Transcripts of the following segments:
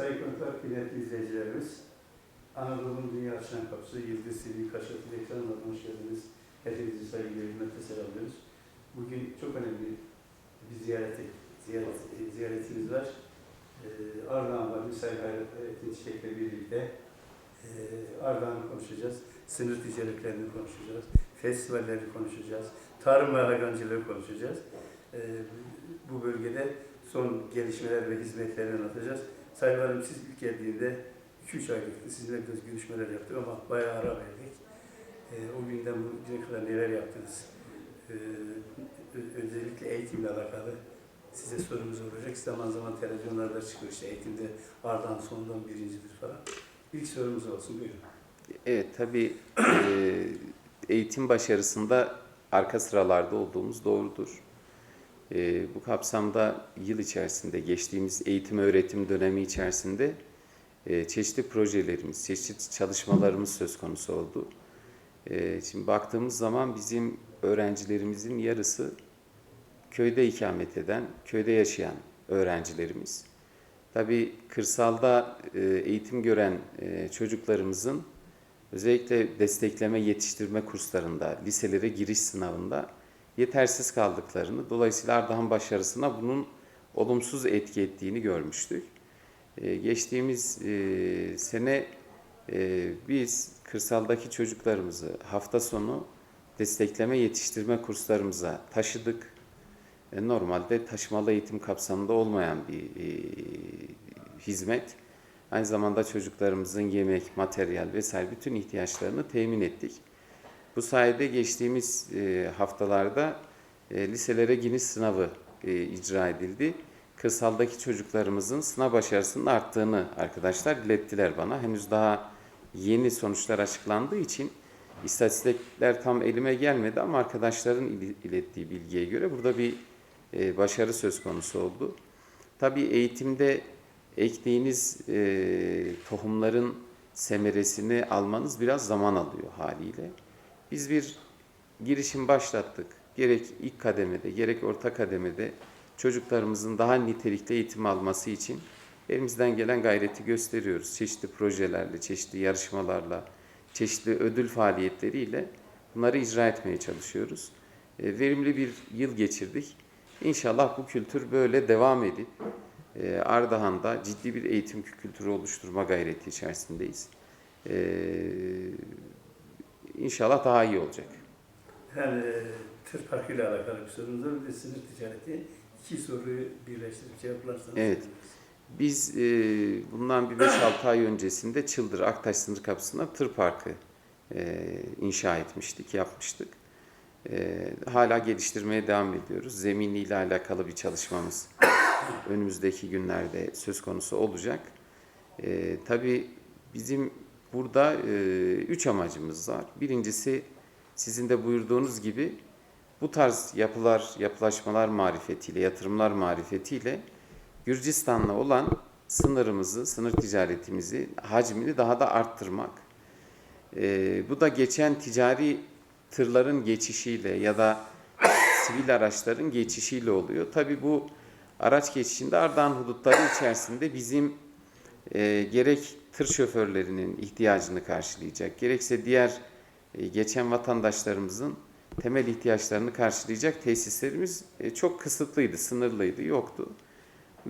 Sayın Konuklar, kıymetli izleyicilerimiz, Anadolu'nun dünya açan kapısı, Yıldız TV Kaşatılı ekranına hoş geldiniz. Hepinizi saygıyla, hürmetle selamlıyoruz. Bugün çok önemli bir ziyareti, ziyaret, ziyaretimiz var. Ee, Ardahan var, Müsait Hayrettin Çiçek'le birlikte e, Ardahan'ı konuşacağız. Sınır ticaretlerini konuşacağız. Festivalleri konuşacağız. Tarım ve hayvancılığı konuşacağız. Ee, bu bölgede son gelişmeler ve hizmetleri anlatacağız. Sayın Valim siz ilk geldiğinde 2-3 aylıktı. Sizinle biraz görüşmeler yaptık ama bayağı ara verdik. Ee, o günden bugüne kadar neler yaptınız? Ö- özellikle eğitimle alakalı size sorumuz olacak. Zaman zaman televizyonlarda çıkıyor işte eğitimde Ardahan sondan birincidir falan. İlk sorumuz olsun buyurun. Evet tabii e, eğitim başarısında arka sıralarda olduğumuz doğrudur. E, bu kapsamda yıl içerisinde geçtiğimiz eğitim öğretim dönemi içerisinde e, çeşitli projelerimiz, çeşitli çalışmalarımız söz konusu oldu. E, Şimdi baktığımız zaman bizim öğrencilerimizin yarısı köyde ikamet eden, köyde yaşayan öğrencilerimiz. Tabii kırsalda e, eğitim gören e, çocuklarımızın özellikle destekleme yetiştirme kurslarında, liselere giriş sınavında yetersiz kaldıklarını, dolayısıyla Ardahan başarısına bunun olumsuz etki ettiğini görmüştük. E, Geçtiğimiz e, sene e, biz kırsaldaki çocuklarımızı hafta sonu destekleme yetiştirme kurslarımıza taşıdık. E, Normalde taşımalı eğitim kapsamında olmayan bir hizmet. Aynı zamanda çocuklarımızın yemek, materyal vesaire bütün ihtiyaçlarını temin ettik. Bu sayede geçtiğimiz e, haftalarda e, liselere giriş sınavı e, icra edildi. Kırsaldaki çocuklarımızın sınav başarısının arttığını arkadaşlar ilettiler bana. Henüz daha yeni sonuçlar açıklandığı için istatistikler tam elime gelmedi ama arkadaşların il- ilettiği bilgiye göre burada bir başarı söz konusu oldu. Tabii eğitimde ektiğiniz tohumların semeresini almanız biraz zaman alıyor haliyle. Biz bir girişim başlattık. Gerek ilk kademede, gerek orta kademede çocuklarımızın daha nitelikli eğitim alması için elimizden gelen gayreti gösteriyoruz. Çeşitli projelerle, çeşitli yarışmalarla, çeşitli ödül faaliyetleriyle bunları icra etmeye çalışıyoruz. E, verimli bir yıl geçirdik. İnşallah bu kültür böyle devam edip e, Ardahan'da ciddi bir eğitim kültürü oluşturma gayreti içerisindeyiz. İnşallah daha iyi olacak. Hem e, tır parkıyla alakalı bir sorumuz var. De sınır ticareti. İki soruyu birleştirip cevaplarsanız. Evet. seviniriz. Biz e, bundan bir 5-6 ay öncesinde Çıldır Aktaş sınır kapısına tır parkı e, inşa etmiştik, yapmıştık. E, hala geliştirmeye devam ediyoruz. Zeminiyle alakalı bir çalışmamız önümüzdeki günlerde söz konusu olacak. E, tabii bizim burada e, üç amacımız var. Birincisi sizin de buyurduğunuz gibi bu tarz yapılar, yapılaşmalar marifetiyle, yatırımlar marifetiyle Gürcistan'la olan sınırımızı, sınır ticaretimizi, hacmini daha da arttırmak. Ee, bu da geçen ticari tırların geçişiyle ya da sivil araçların geçişiyle oluyor. Tabii bu araç geçişinde Ardahan hudutları içerisinde bizim e, gerek tır şoförlerinin ihtiyacını karşılayacak, gerekse diğer e, geçen vatandaşlarımızın temel ihtiyaçlarını karşılayacak tesislerimiz e, çok kısıtlıydı, sınırlıydı, yoktu.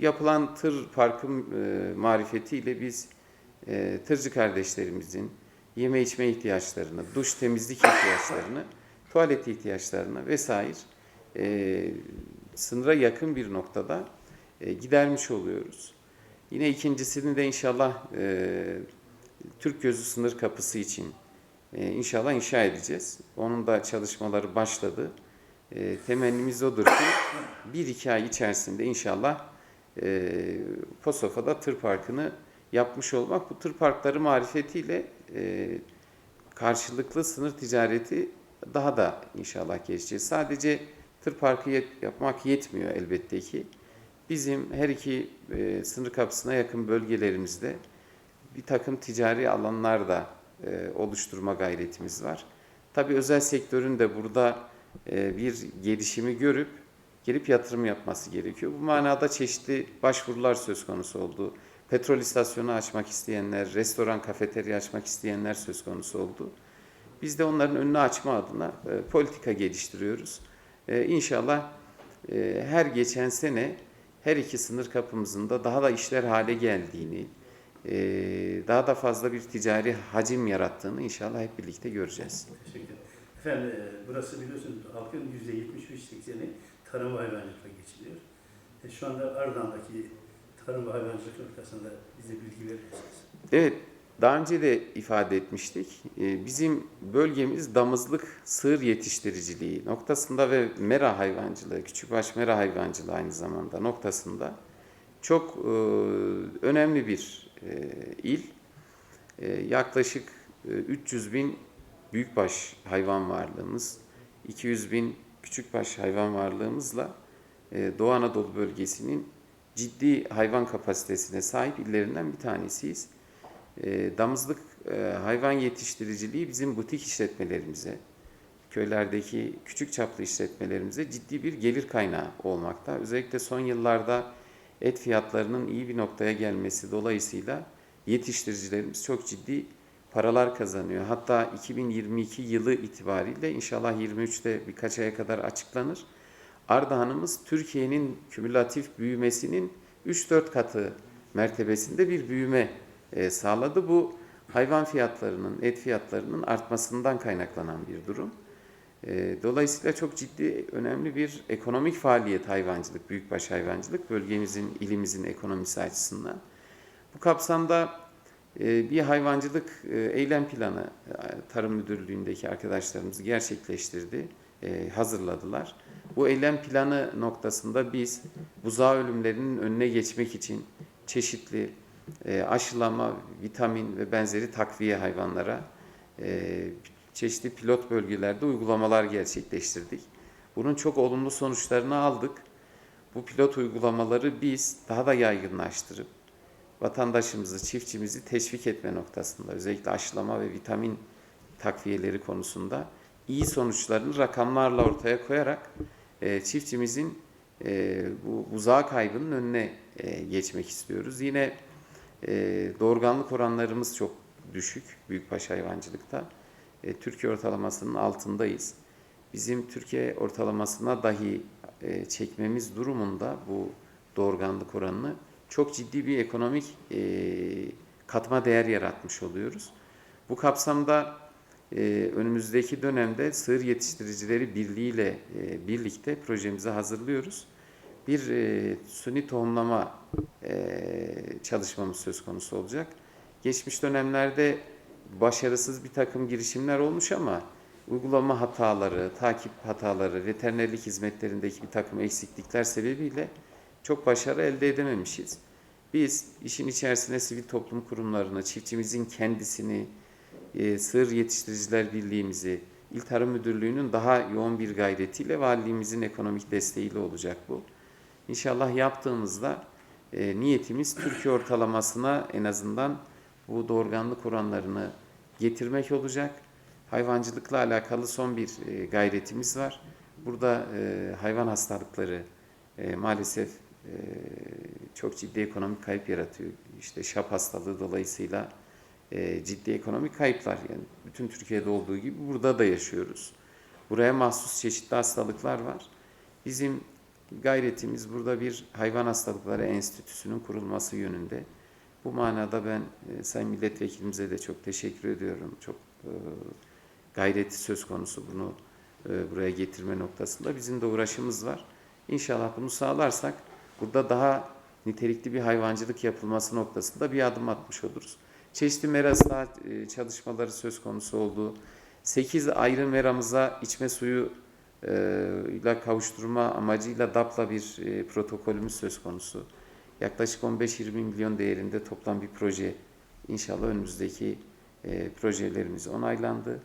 Yapılan tır parkı e, marifetiyle biz tırcı kardeşlerimizin yeme içme ihtiyaçlarını, duş temizlik ihtiyaçlarını, tuvalet ihtiyaçlarını vesaire sınıra yakın bir noktada gidermiş oluyoruz. Yine ikincisini de inşallah e, Türk Gözü sınır kapısı için e, inşallah inşa edeceğiz. Onun da çalışmaları başladı. E, temennimiz odur ki bir iki ay içerisinde inşallah e, Posofa'da tır parkını yapmış olmak. Bu tır parkları marifetiyle e, karşılıklı sınır ticareti daha da inşallah gelişeceğiz. Sadece tır parkı yet- yapmak yetmiyor elbette ki. Bizim her iki e, sınır kapısına yakın bölgelerimizde bir takım ticari alanlar da e, oluşturma gayretimiz var. Tabii özel sektörün de burada e, bir gelişimi görüp gelip yatırım yapması gerekiyor. Bu manada çeşitli başvurular söz konusu oldu. Petrol istasyonu açmak isteyenler, restoran, kafeterya açmak isteyenler söz konusu oldu. Biz de onların önünü açma adına e, politika geliştiriyoruz. E, inşallah e, her geçen sene her iki sınır kapımızın da daha da işler hale geldiğini, e, daha da fazla bir ticari hacim yarattığını inşallah hep birlikte göreceğiz. Teşekkür ederim. Efendim e, burası biliyorsunuz halkın %75-80'i tarım ve hayvancılıkla geçiniyor. E, şu anda Ardahan'daki tarım ve hayvancılık noktasında bize bilgi verirsiniz. Evet, daha önce de ifade etmiştik. Ee, Bizim bölgemiz damızlık sığır yetiştiriciliği noktasında ve mera hayvancılığı, küçükbaş mera hayvancılığı aynı zamanda noktasında çok e, önemli bir e, il. E, Yaklaşık e, 300 bin büyükbaş hayvan varlığımız, 200 bin küçükbaş hayvan varlığımızla e, Doğu Anadolu bölgesinin ciddi hayvan kapasitesine sahip illerinden bir tanesiyiz. E, damızlık e, hayvan yetiştiriciliği bizim butik işletmelerimize, köylerdeki küçük çaplı işletmelerimize ciddi bir gelir kaynağı olmakta. Özellikle son yıllarda et fiyatlarının iyi bir noktaya gelmesi dolayısıyla yetiştiricilerimiz çok ciddi paralar kazanıyor. Hatta 2022 yılı itibariyle inşallah 23'te birkaç aya kadar açıklanır. Ardahan'ımız Türkiye'nin kümülatif büyümesinin 3-4 katı mertebesinde bir büyüme e, sağladı. Bu hayvan fiyatlarının, et fiyatlarının artmasından kaynaklanan bir durum. E, Dolayısıyla çok ciddi, önemli bir ekonomik faaliyet hayvancılık, büyükbaş hayvancılık bölgemizin, ilimizin ekonomisi açısından. Bu kapsamda e, bir hayvancılık e, eylem planı Tarım Müdürlüğü'ndeki arkadaşlarımız gerçekleştirdi, hazırladılar. Bu eylem planı noktasında biz buzağı ölümlerinin önüne geçmek için çeşitli e, aşılama, vitamin ve benzeri takviye hayvanlara e, çeşitli pilot bölgelerde uygulamalar gerçekleştirdik. Bunun çok olumlu sonuçlarını aldık. Bu pilot uygulamaları biz daha da yaygınlaştırıp vatandaşımızı, çiftçimizi teşvik etme noktasında özellikle aşılama ve vitamin takviyeleri konusunda iyi sonuçlarını rakamlarla ortaya koyarak e, çiftçimizin e, bu buzağı kaybının önüne e, geçmek istiyoruz. Yine e, doğurganlık oranlarımız çok düşük büyükbaş hayvancılıkta. E, Türkiye ortalamasının altındayız. Bizim Türkiye ortalamasına dahi e, çekmemiz durumunda bu doğurganlık oranını çok ciddi bir ekonomik e, katma değer yaratmış oluyoruz. Bu kapsamda e, önümüzdeki dönemde Sığır Yetiştiricileri Birliği ile e, birlikte projemizi hazırlıyoruz. Bir e, suni tohumlama çalışmamız söz konusu olacak. Geçmiş dönemlerde başarısız bir takım girişimler olmuş ama uygulama hataları, takip hataları, veterinerlik hizmetlerindeki bir takım eksiklikler sebebiyle çok başarı elde edememişiz. Biz işin içerisine sivil toplum kurumlarını, çiftçimizin kendisini, e, Sığır Yetiştiriciler Birliğimizi, İl Tarım Müdürlüğü'nün daha yoğun bir gayretiyle valiliğimizin ekonomik desteğiyle olacak bu. İnşallah yaptığımızda e, niyetimiz Türkiye ortalamasına en azından bu doğurganlık oranlarını getirmek olacak. Hayvancılıkla alakalı son bir e, gayretimiz var. Burada e, hayvan hastalıkları e, maalesef e, çok ciddi ekonomik kayıp yaratıyor. İşte şap hastalığı dolayısıyla e, ciddi ekonomik kayıplar yani bütün Türkiye'de olduğu gibi burada da yaşıyoruz. Buraya mahsus çeşitli hastalıklar var. Bizim gayretimiz burada bir hayvan hastalıkları enstitüsünün kurulması yönünde. Bu manada ben e, Sayın Milletvekilimize de çok teşekkür ediyorum. Çok e, gayreti söz konusu bunu e, buraya getirme noktasında. Bizim de uğraşımız var. İnşallah bunu sağlarsak burada daha nitelikli bir hayvancılık yapılması noktasında bir adım atmış oluruz. Çeşitli meraslar e, çalışmaları söz konusu oldu. 8 ayrı meramıza içme suyu ile kavuşturma amacıyla DAP'la bir e, protokolümüz söz konusu. Yaklaşık 15-20 milyon değerinde toplam bir proje. İnşallah önümüzdeki e, projelerimiz onaylandı.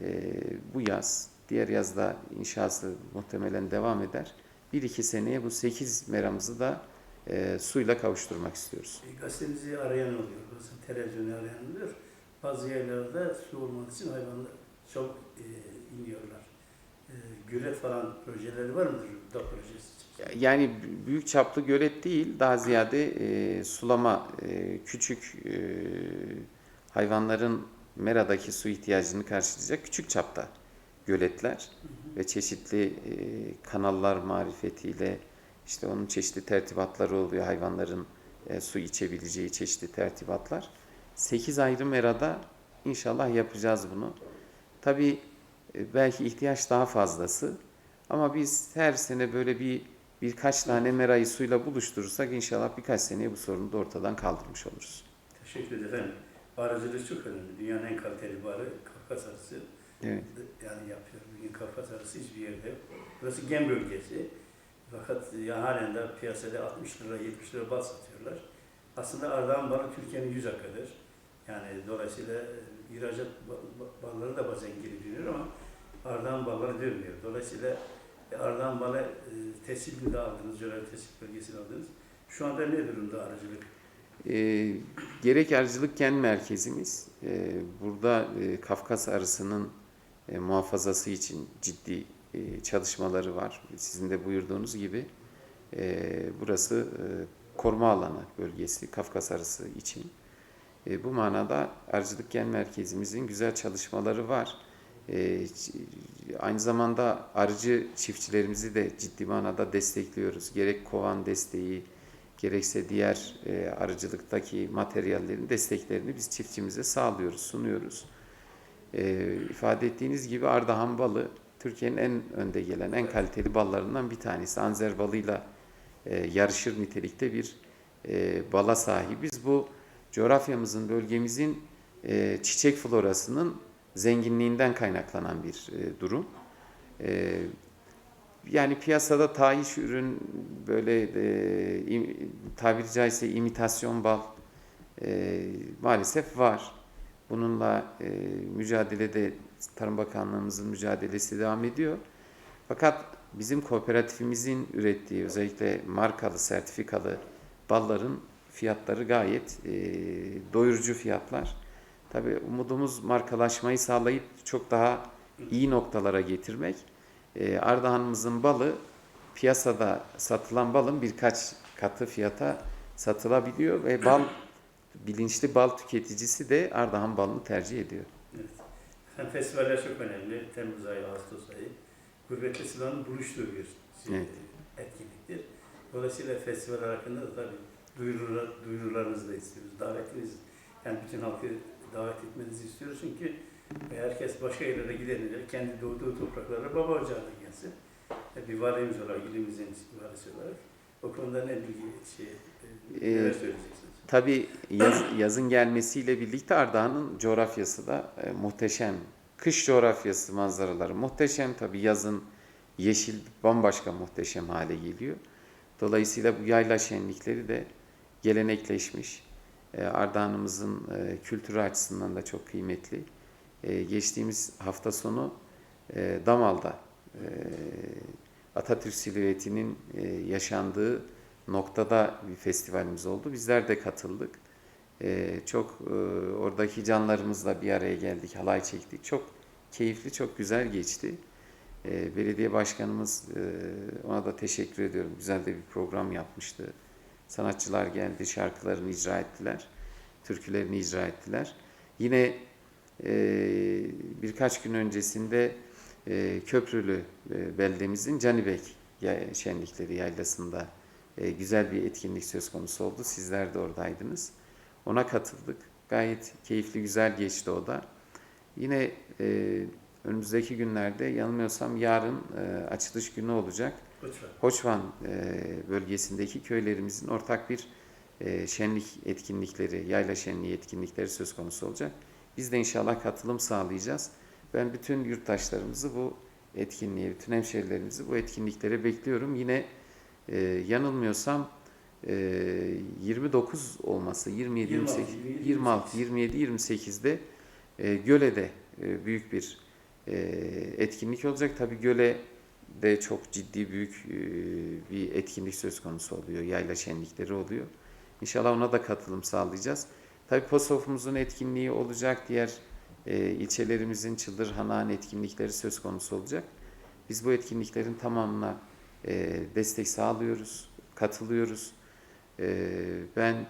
E, bu yaz, diğer yazda inşası muhtemelen devam eder. 1-2 seneye bu 8 meramızı da e, suyla kavuşturmak istiyoruz. E, gazetemizi arayan oluyor, bazen televizyonu arayan oluyor. Bazı yerlerde su olmadığı için hayvanlar çok e, iniyorlar. E, gölet falan projeleri var mıdır? Da projesi. Yani büyük çaplı gölet değil, daha ziyade e, sulama, e, küçük e, hayvanların meradaki su ihtiyacını karşılayacak küçük çapta göletler ve çeşitli e, kanallar marifetiyle işte onun çeşitli tertibatları oluyor hayvanların e, su içebileceği çeşitli tertibatlar. 8 ayrı merada inşallah yapacağız bunu. Tabii belki ihtiyaç daha fazlası ama biz her sene böyle bir birkaç tane merayı suyla buluşturursak inşallah birkaç seneye bu sorunu da ortadan kaldırmış oluruz. Teşekkür ederim. efendim. Aracılık çok önemli. Dünyanın en kaliteli barı Kafkas arısı. Evet. Yani yapıyor. Bugün Kafkas arısı hiçbir yerde yok. Burası gem bölgesi. Fakat ya halen de piyasada 60 lira 70 lira bal satıyorlar. Aslında Ardahan balı Türkiye'nin yüz akıdır. Yani dolayısıyla e, ihracat ba- ba- balları da bazen geri dönüyor ama Ardahan balları dönmüyor. Dolayısıyla e, Ardahan balı e, tescilini de aldınız, Coğrafi Tescil Belgesi'ni aldınız. Şu anda ne durumda aracılık? E, gerek arıcılık gen merkezimiz, e, burada e, Kafkas arısının e, muhafazası için ciddi e, çalışmaları var. Sizin de buyurduğunuz gibi e, burası e, koruma alanı bölgesi Kafkas arısı için. E, bu manada arıcılık gen merkezimizin güzel çalışmaları var. E, ç- aynı zamanda arıcı çiftçilerimizi de ciddi manada destekliyoruz. Gerek kovan desteği, gerekse diğer e, arıcılıktaki materyallerin desteklerini biz çiftçimize sağlıyoruz, sunuyoruz. E, ifade ettiğiniz gibi Ardahan balı Türkiye'nin en önde gelen, en kaliteli ballarından bir tanesi. Anzer balıyla e, yarışır nitelikte bir e, bala sahibiz. Bu coğrafyamızın, bölgemizin e, çiçek florasının zenginliğinden kaynaklanan bir e, durum. E, yani piyasada tahiş ürün böyle e, im- tabiri caizse imitasyon bal e, maalesef var. Bununla e, mücadelede Tarım Bakanlığımızın mücadelesi devam ediyor. Fakat bizim kooperatifimizin ürettiği özellikle markalı, sertifikalı balların fiyatları gayet e, doyurucu fiyatlar. Tabii umudumuz markalaşmayı sağlayıp çok daha iyi noktalara getirmek. E, Ardahan'ımızın balı piyasada satılan balın birkaç katı fiyata satılabiliyor ve bal bilinçli bal tüketicisi de Ardahan balını tercih ediyor. Evet. Festivaller çok önemli. Temmuz ayı, Ağustos ayı. Gurbetli Sıla'nın buluştuğu bir şey, Evet. etkinliktir. Dolayısıyla festival hakkında da tabii duyurular, duyurularınızı da istiyoruz. Davetiniz, yani bütün halkı davet etmenizi istiyoruz. Çünkü herkes başka yerlere giderince kendi doğduğu topraklara baba ocağına gelsin. E, Bir valimiz olarak, ilimizin valisi olarak o konuda ne bilgi şey, Ee, söyleyeceksiniz? Tabii yaz- yazın gelmesiyle birlikte Ardahan'ın coğrafyası da e, muhteşem. Kış coğrafyası manzaraları muhteşem. Tabii yazın yeşil bambaşka muhteşem hale geliyor. Dolayısıyla bu yayla şenlikleri de gelenekleşmiş. E, Ardahan'ımızın e, kültürü açısından da çok kıymetli. E, geçtiğimiz hafta sonu Damal'da Atatürk silüetinin yaşandığı noktada bir festivalimiz oldu. Bizler de katıldık. Çok oradaki canlarımızla bir araya geldik, halay çektik. Çok keyifli, çok güzel geçti. Belediye başkanımız ona da teşekkür ediyorum. Güzel de bir program yapmıştı. Sanatçılar geldi, şarkılarını icra ettiler, türkülerini icra ettiler. Yine e, birkaç gün öncesinde e, Köprülü e, beldemizin Canibek şenlikleri yaylasında e, güzel bir etkinlik söz konusu oldu. Sizler de oradaydınız. Ona katıldık. Gayet keyifli, güzel geçti o da. Yine e, önümüzdeki günlerde yanılmıyorsam yarın e, açılış günü olacak. Lütfen. Hoçvan e, bölgesindeki köylerimizin ortak bir e, şenlik etkinlikleri, yayla şenliği etkinlikleri söz konusu olacak. Biz de inşallah katılım sağlayacağız. Ben bütün yurttaşlarımızı bu etkinliğe, bütün hemşehrilerimizi bu etkinliklere bekliyorum. Yine e, yanılmıyorsam e, 29 olması, 27, 28, 26, 26, 27, 28'de e, Göle'de e, büyük bir e, etkinlik olacak. Tabii Göle de çok ciddi büyük e, bir etkinlik söz konusu oluyor. Yayla şenlikleri oluyor. İnşallah ona da katılım sağlayacağız. Tabii POSOF'umuzun etkinliği olacak. Diğer e, ilçelerimizin Çıldır Hanağın etkinlikleri söz konusu olacak. Biz bu etkinliklerin tamamına e, destek sağlıyoruz, katılıyoruz. Ben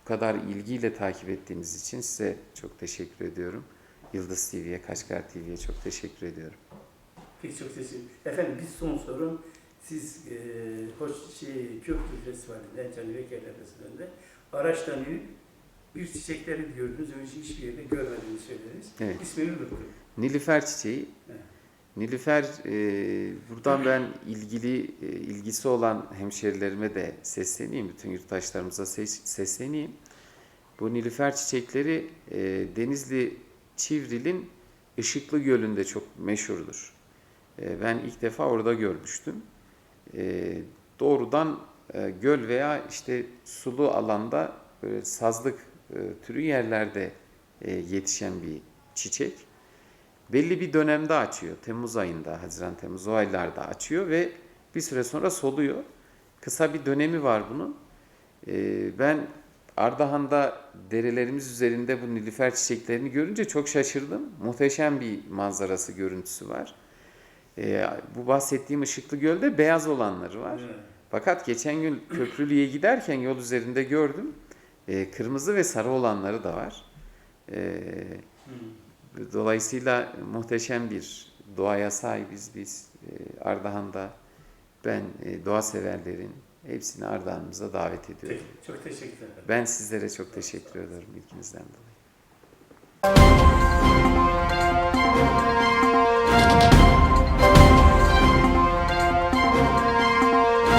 bu kadar ilgiyle takip ettiğiniz için size çok teşekkür ediyorum. Yıldız TV'ye, Kaşgar TV'ye çok teşekkür ediyorum. Peki çok teşekkür Efendim biz son sorum. Siz e, hoş şey, Köprü Festivali'nde, Cani Bekirler Festivali'nde araçtan inip bir çiçekleri gördünüz. Önce hiçbir yerde görmediğinizi söylediniz. Evet. İsmini unuttum. Nilüfer çiçeği. Evet. Nilüfer, e, buradan ben ilgili e, ilgisi olan hemşerilerime de sesleneyim, bütün yurttaşlarımıza ses, sesleneyim. Bu nilüfer çiçekleri e, Denizli Çivril'in Işıklı Gölü'nde çok meşhurdur. E, ben ilk defa orada görmüştüm. E, doğrudan e, göl veya işte sulu alanda böyle sazlık e, türü yerlerde e, yetişen bir çiçek belli bir dönemde açıyor. Temmuz ayında, Haziran Temmuz o aylarda açıyor ve bir süre sonra soluyor. Kısa bir dönemi var bunun. Ee, ben Ardahan'da derelerimiz üzerinde bu nilüfer çiçeklerini görünce çok şaşırdım. Muhteşem bir manzarası, görüntüsü var. Ee, bu bahsettiğim Işıklı Göl'de beyaz olanları var. Evet. Fakat geçen gün Köprülü'ye giderken yol üzerinde gördüm. Ee, kırmızı ve sarı olanları da var. Ee, Hı. Dolayısıyla muhteşem bir doğaya sahibiz biz e, Ardahan'da. Ben e, doğa severlerin hepsini Ardahan'ımıza davet ediyorum. Peki, çok teşekkür ederim. Ben sizlere çok teşekkür ederim ilginizden dolayı.